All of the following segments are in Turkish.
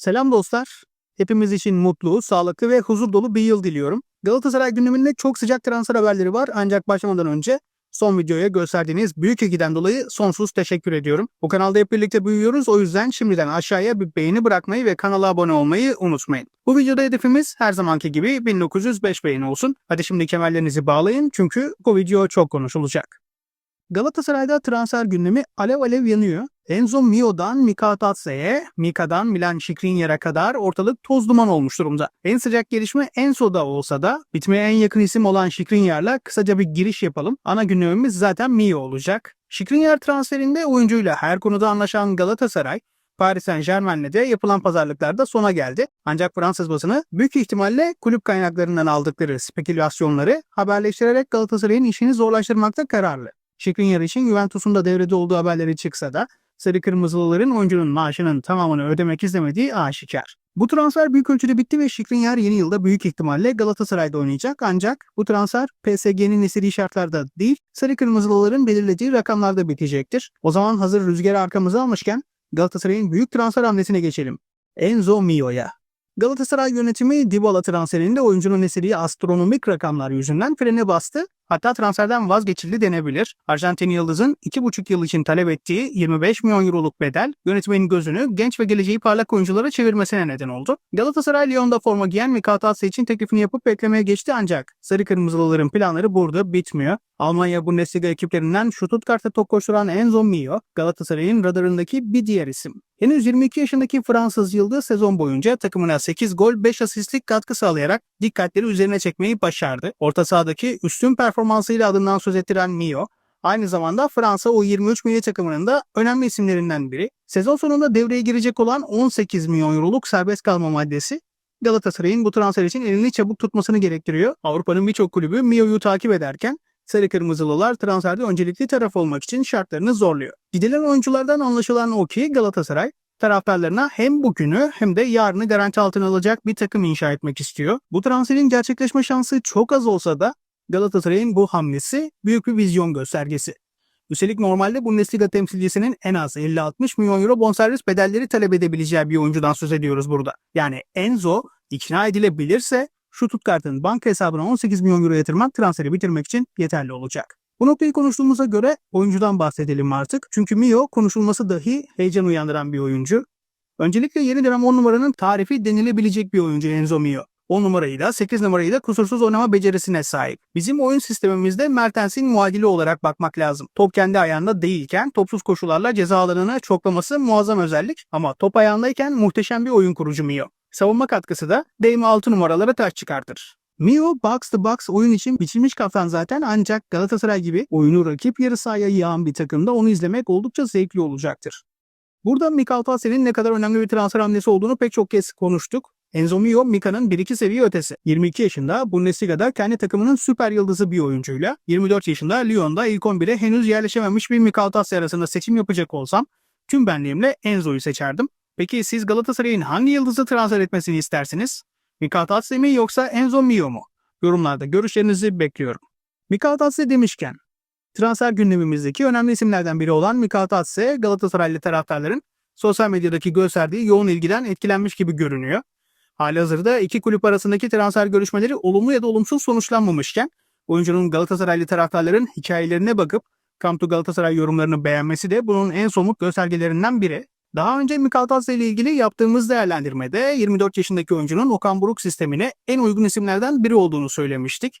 Selam dostlar. Hepimiz için mutlu, sağlıklı ve huzur dolu bir yıl diliyorum. Galatasaray gündeminde çok sıcak transfer haberleri var ancak başlamadan önce son videoya gösterdiğiniz büyük ilgiden dolayı sonsuz teşekkür ediyorum. Bu kanalda hep birlikte büyüyoruz o yüzden şimdiden aşağıya bir beğeni bırakmayı ve kanala abone olmayı unutmayın. Bu videoda hedefimiz her zamanki gibi 1905 beğeni olsun. Hadi şimdi kemerlerinizi bağlayın çünkü bu video çok konuşulacak. Galatasaray'da transfer gündemi alev alev yanıyor. Enzo Mio'dan Mika Tatse'ye, Mika'dan Milan Skriniar'a kadar ortalık toz duman olmuş durumda. En sıcak gelişme Enzo'da olsa da bitmeye en yakın isim olan Skriniar'la kısaca bir giriş yapalım. Ana gündemimiz zaten Mio olacak. Skriniar transferinde oyuncuyla her konuda anlaşan Galatasaray, Paris Saint Germain'le de yapılan pazarlıklarda sona geldi. Ancak Fransız basını büyük ihtimalle kulüp kaynaklarından aldıkları spekülasyonları haberleştirerek Galatasaray'ın işini zorlaştırmakta kararlı. Skriniar için Juventus'un da devrede olduğu haberleri çıksa da Sarı Kırmızılıların oyuncunun maaşının tamamını ödemek istemediği aşikar. Bu transfer büyük ölçüde bitti ve Skriniar yeni yılda büyük ihtimalle Galatasaray'da oynayacak ancak bu transfer PSG'nin istediği şartlarda değil Sarı Kırmızılıların belirlediği rakamlarda bitecektir. O zaman hazır rüzgarı arkamıza almışken Galatasaray'ın büyük transfer hamlesine geçelim. Enzo Mio'ya. Galatasaray yönetimi Dybala transferinde oyuncunun istediği astronomik rakamlar yüzünden frene bastı. Hatta transferden vazgeçildi denebilir. Arjantin Yıldız'ın 2,5 yıl için talep ettiği 25 milyon euroluk bedel yönetmenin gözünü genç ve geleceği parlak oyunculara çevirmesine neden oldu. Galatasaray Lyon'da forma giyen Mika Tatse için teklifini yapıp beklemeye geçti ancak Sarı Kırmızılıların planları burada bitmiyor. Almanya Bundesliga ekiplerinden Stuttgart'ta top koşturan Enzo Mio, Galatasaray'ın radarındaki bir diğer isim. Henüz 22 yaşındaki Fransız yıldız sezon boyunca takımına 8 gol 5 asistlik katkı sağlayarak dikkatleri üzerine çekmeyi başardı. Orta sahadaki üstün performansıyla adından söz ettiren Mio, aynı zamanda Fransa U23 milli takımının da önemli isimlerinden biri. Sezon sonunda devreye girecek olan 18 milyon euroluk serbest kalma maddesi Galatasaray'ın bu transfer için elini çabuk tutmasını gerektiriyor. Avrupa'nın birçok kulübü Mio'yu takip ederken Sarı Kırmızılılar transferde öncelikli taraf olmak için şartlarını zorluyor. Gidilen oyunculardan anlaşılan o ki Galatasaray taraftarlarına hem bugünü hem de yarını garanti altına alacak bir takım inşa etmek istiyor. Bu transferin gerçekleşme şansı çok az olsa da Galatasaray'ın bu hamlesi büyük bir vizyon göstergesi. Üstelik normalde Bundesliga temsilcisinin en az 50-60 milyon euro bonservis bedelleri talep edebileceği bir oyuncudan söz ediyoruz burada. Yani Enzo ikna edilebilirse Stuttgart'ın banka hesabına 18 milyon euro yatırmak transferi bitirmek için yeterli olacak. Bu noktayı konuştuğumuza göre oyuncudan bahsedelim artık. Çünkü Mio konuşulması dahi heyecan uyandıran bir oyuncu. Öncelikle yeni dönem 10 numaranın tarifi denilebilecek bir oyuncu Enzo Mio. 10 numarayı da 8 numarayı da kusursuz oynama becerisine sahip. Bizim oyun sistemimizde Mertens'in muadili olarak bakmak lazım. Top kendi ayağında değilken topsuz koşularla ceza alanını çoklaması muazzam özellik ama top ayağındayken muhteşem bir oyun kurucu Mio. Savunma katkısı da DM 6 numaralara taş çıkartır. Mio box to box oyun için biçilmiş kaftan zaten ancak Galatasaray gibi oyunu rakip yarı sahaya yağan bir takımda onu izlemek oldukça zevkli olacaktır. Burada Mika Tatsen'in ne kadar önemli bir transfer hamlesi olduğunu pek çok kez konuştuk. Enzo Mio, Mika'nın 1-2 seviye ötesi. 22 yaşında Bundesliga'da kendi takımının süper yıldızı bir oyuncuyla, 24 yaşında Lyon'da ilk 11'e henüz yerleşememiş bir Mika Tatsen arasında seçim yapacak olsam, tüm benliğimle Enzo'yu seçerdim. Peki siz Galatasaray'ın hangi yıldızı transfer etmesini istersiniz? Mika Tatse mi yoksa Enzo Mio mu? Yorumlarda görüşlerinizi bekliyorum. Mika Tatse demişken, transfer gündemimizdeki önemli isimlerden biri olan Mika Tatse, Galatasaraylı taraftarların sosyal medyadaki gösterdiği yoğun ilgiden etkilenmiş gibi görünüyor. Halihazırda iki kulüp arasındaki transfer görüşmeleri olumlu ya da olumsuz sonuçlanmamışken, oyuncunun Galatasaraylı taraftarların hikayelerine bakıp Come to Galatasaray yorumlarını beğenmesi de bunun en somut göstergelerinden biri. Daha önce Mikal ile ilgili yaptığımız değerlendirmede 24 yaşındaki oyuncunun Okan Buruk sistemine en uygun isimlerden biri olduğunu söylemiştik.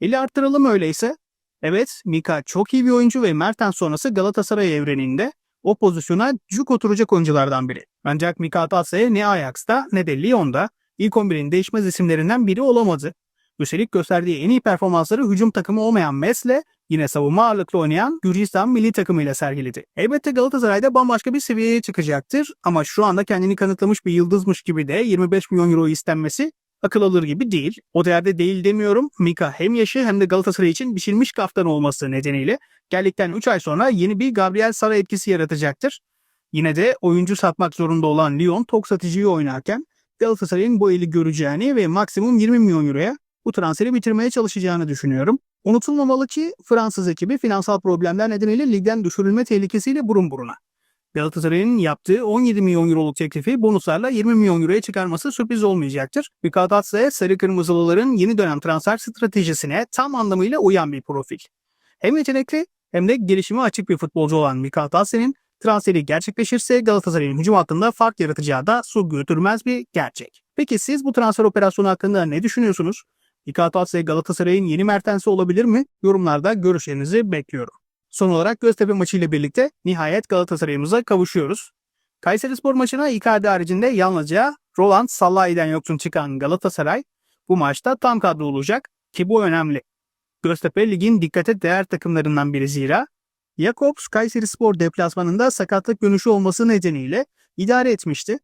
İli arttıralım öyleyse. Evet, Mika çok iyi bir oyuncu ve Mertens sonrası Galatasaray evreninde o pozisyona cuk oturacak oyunculardan biri. Ancak Mika Tatse ne Ajax'ta ne de Lyon'da ilk 11'in değişmez isimlerinden biri olamadı. Üstelik gösterdiği en iyi performansları hücum takımı olmayan Mesle yine savunma ağırlıklı oynayan Gürcistan milli takımıyla sergiledi. Elbette Galatasaray'da bambaşka bir seviyeye çıkacaktır ama şu anda kendini kanıtlamış bir yıldızmış gibi de 25 milyon euro istenmesi akıl alır gibi değil. O değerde değil demiyorum. Mika hem yaşı hem de Galatasaray için biçilmiş kaftan olması nedeniyle geldikten 3 ay sonra yeni bir Gabriel Sara etkisi yaratacaktır. Yine de oyuncu satmak zorunda olan Lyon tok satıcıyı oynarken Galatasaray'ın bu eli göreceğini ve maksimum 20 milyon euroya bu transferi bitirmeye çalışacağını düşünüyorum. Unutulmamalı ki Fransız ekibi finansal problemler nedeniyle ligden düşürülme tehlikesiyle burun buruna. Galatasaray'ın yaptığı 17 milyon euroluk teklifi bonuslarla 20 milyon euroya çıkarması sürpriz olmayacaktır. Mikatadze Sarı Kırmızılıların yeni dönem transfer stratejisine tam anlamıyla uyan bir profil. Hem yetenekli hem de gelişime açık bir futbolcu olan Mikatadze'nin transferi gerçekleşirse Galatasaray'ın hücum hattında fark yaratacağı da su götürmez bir gerçek. Peki siz bu transfer operasyonu hakkında ne düşünüyorsunuz? Mikatadze Galatasaray'ın yeni Mertens'i olabilir mi? Yorumlarda görüşlerinizi bekliyorum. Son olarak Göztepe maçı ile birlikte nihayet Galatasaray'ımıza kavuşuyoruz. Kayserispor maçına Icardi haricinde yalnızca Roland Salahi'den yoksun çıkan Galatasaray bu maçta tam kadro olacak ki bu önemli. Göztepe ligin dikkate değer takımlarından biri zira Jakobs Kayserispor deplasmanında sakatlık dönüşü olması nedeniyle idare etmişti.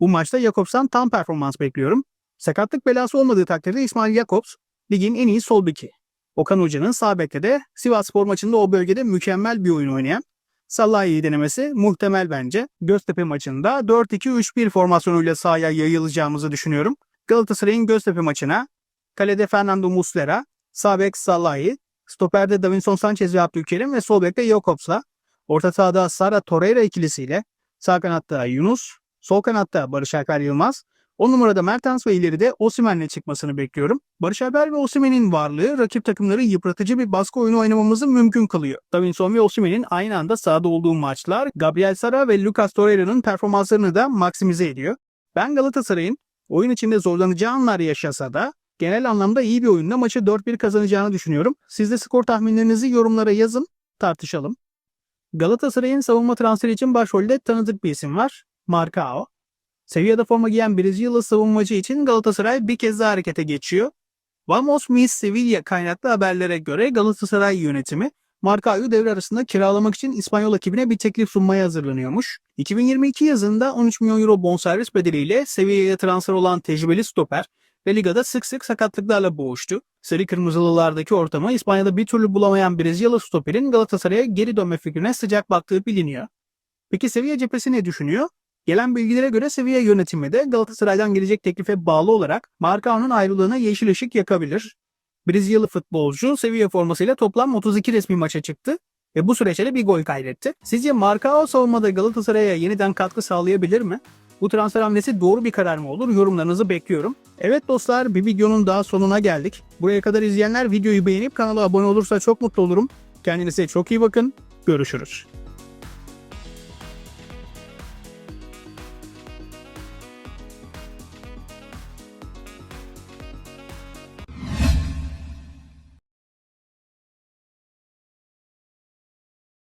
Bu maçta Jakobs'tan tam performans bekliyorum. Sakatlık belası olmadığı takdirde İsmail Jakobs ligin en iyi sol beki. Okan Hoca'nın sağ bekte de Sivas Spor maçında o bölgede mükemmel bir oyun oynayan Salahi'yi denemesi muhtemel bence. Göztepe maçında 4-2-3-1 formasyonuyla sahaya yayılacağımızı düşünüyorum. Galatasaray'ın Göztepe maçına kalede Fernando Muslera, sağ bek Salahi, stoperde Davinson Sanchez ve Abdülkerim ve sol bekte Jakobs'la, orta sahada Sara Torreira ikilisiyle, sağ kanatta Yunus, sol kanatta Barış Alper Yılmaz, 10 numarada Mertens ve ileride Osimhen'le çıkmasını bekliyorum. Barış Alper ve Osimhen'in varlığı rakip takımları yıpratıcı bir baskı oyunu oynamamızı mümkün kılıyor. Davinson ve Osimhen'in aynı anda sahada olduğu maçlar Gabriel Sara ve Lucas Torreira'nın performanslarını da maksimize ediyor. Ben Galatasaray'ın oyun içinde zorlanacağı anlar yaşasa da genel anlamda iyi bir oyunla maçı 4-1 kazanacağını düşünüyorum. Siz de skor tahminlerinizi yorumlara yazın, tartışalım. Galatasaray'ın savunma transferi için başrolde tanıdık bir isim var. Marcao. Sevilla'da forma giyen Brezilyalı savunmacı için Galatasaray bir kez daha harekete geçiyor. Vamos Mis Sevilla kaynaklı haberlere göre Galatasaray yönetimi Marcao'yu devre arasında kiralamak için İspanyol ekibine bir teklif sunmaya hazırlanıyormuş. 2022 yazında 13 milyon euro bonservis bedeliyle Sevilla'ya transfer olan tecrübeli stoper ve ligada sık sık sakatlıklarla boğuştu. Sarı kırmızılılardaki ortamı İspanya'da bir türlü bulamayan Brezilyalı stoperin Galatasaray'a geri dönme fikrine sıcak baktığı biliniyor. Peki Sevilla cephesi ne düşünüyor? Gelen bilgilere göre Sevilla yönetimi de Galatasaray'dan gelecek teklife bağlı olarak Marcao'nun ayrılığına yeşil ışık yakabilir. Brezilyalı futbolcu Sevilla formasıyla toplam 32 resmi maça çıktı ve bu süreçte de bir gol kaydetti. Sizce Marcao savunmada Galatasaray'a yeniden katkı sağlayabilir mi? Bu transfer hamlesi doğru bir karar mı olur? Yorumlarınızı bekliyorum. Evet dostlar bir videonun daha sonuna geldik. Buraya kadar izleyenler videoyu beğenip kanala abone olursa çok mutlu olurum. Kendinize çok iyi bakın. Görüşürüz.